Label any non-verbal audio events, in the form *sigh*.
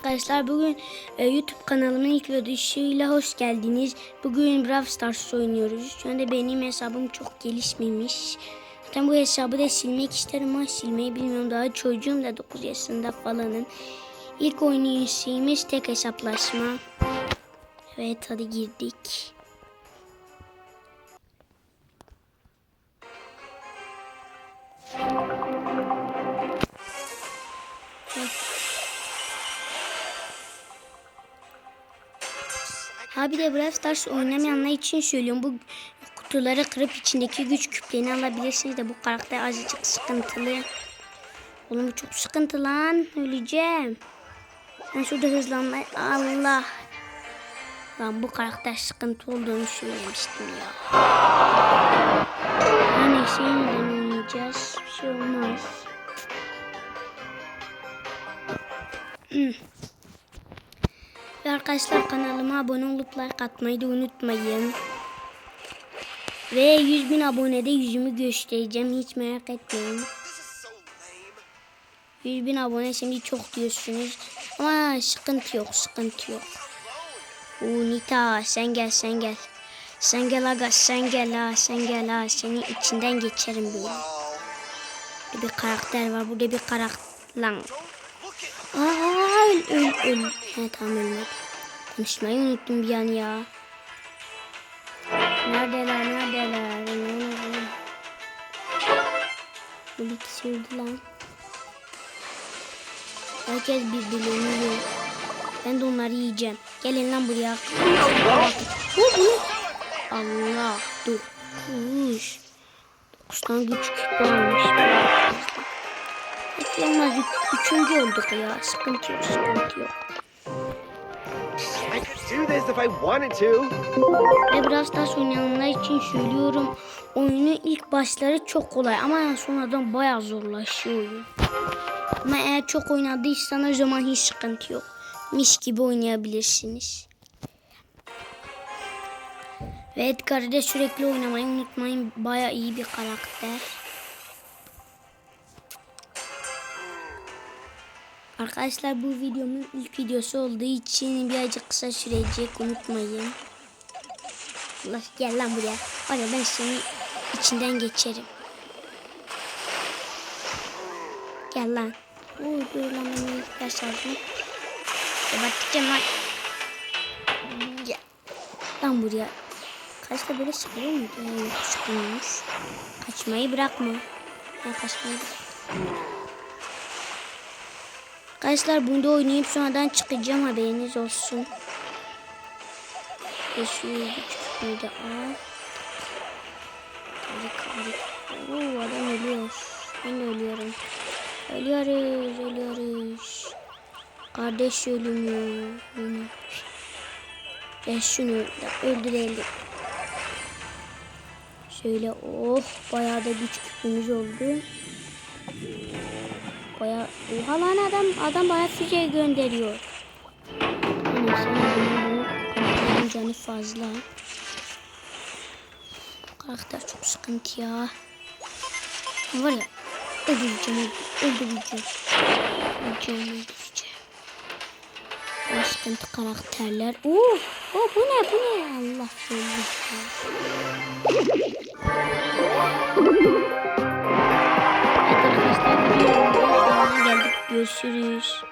Arkadaşlar bugün e, YouTube kanalımın ilk videosuyla hoş geldiniz. Bugün Brawl Stars oynuyoruz. Şu anda benim hesabım çok gelişmemiş. Zaten bu hesabı da silmek isterim ama silmeyi bilmiyorum. Daha çocuğum da 9 yaşında falanım. İlk oynayışımız tek hesaplaşma. Evet hadi girdik. Abi de Brawl Stars oynamayanlar için söylüyorum. Bu kutuları kırıp içindeki güç küplerini alabilirsiniz de bu karakter azıcık sıkıntılı. Oğlum bu çok sıkıntı lan. Öleceğim. Ben şurada hızlanma... Allah. Lan bu karakter sıkıntı olduğunu söylemiştim ya. Neyse yeniden oynayacağız. Bir şey olmaz. *clears throat* Ve arkadaşlar kanalıma abone olup like atmayı da unutmayın. Ve 100 bin abonede yüzümü göstereceğim. Hiç merak etmeyin. 100 bin abone şimdi çok diyorsunuz. Ama sıkıntı yok sıkıntı yok. Oo Nita sen gel sen gel. Sen gel aga sen gel ha sen gel ha. Senin içinden geçerim böyle. Burada bir karakter var. Burada bir karakter. Lan. Aa öl öl öl. He tamam ölmedi. Konuşmayı unuttum bir an ya. Neredeler neredeler? Neredeler? Bu ikisi öldü lan. Herkes birbirlerini yiyor. Ben de onları yiyeceğim. Gelin lan buraya. Bu bu. Allah. Dokuz. Dokuz tane güç küpü Üç- Üçüncü olduk ya. Sıkıntı yok. Sıkıntı yok. I could do this if I wanted to. Ve Brawl Stars oynayanlar için söylüyorum. Oyunun ilk başları çok kolay ama sonradan bayağı zorlaşıyor oyun. Ama eğer çok oynadıysanız o zaman hiç sıkıntı yok. Mis gibi oynayabilirsiniz. Ve Edgar'ı da sürekli oynamayı unutmayın. Bayağı iyi bir karakter. Arkadaşlar bu videomun ilk videosu olduğu için birazcık kısa sürecek unutmayın. Allah gel lan buraya. Var ya ben seni içinden geçerim. Gel lan. Uy dur lan beni yaş aldım. Geberteceğim lan. Gel. Lan buraya. Kaçta böyle sıkılıyor muydu? Sıkılmıyormuş. Kaçmayı bırakma. Ben kaçmayı bırakma. Arkadaşlar bunda oynayıp sonradan çıkacağım haberiniz olsun. Ve küçüklüğü de al. Harika harika. Oo adam ölüyor. Ben ölüyorum. Ölüyoruz ölüyoruz. Kardeş ölümü. Ben şunu da öldürelim. Şöyle oh bayağı da güç küpümüz oldu. Baya oha lan adam adam baya füze gönderiyor. Canı fazla. Karakter çok sıkıntı ya. Var ya öldüreceğim öldüreceğim. Öldüreceğim öldüreceğim. O sıkıntı karakterler. Oo, oh, bu ne bu ne Allah Allah. Görüşürüz.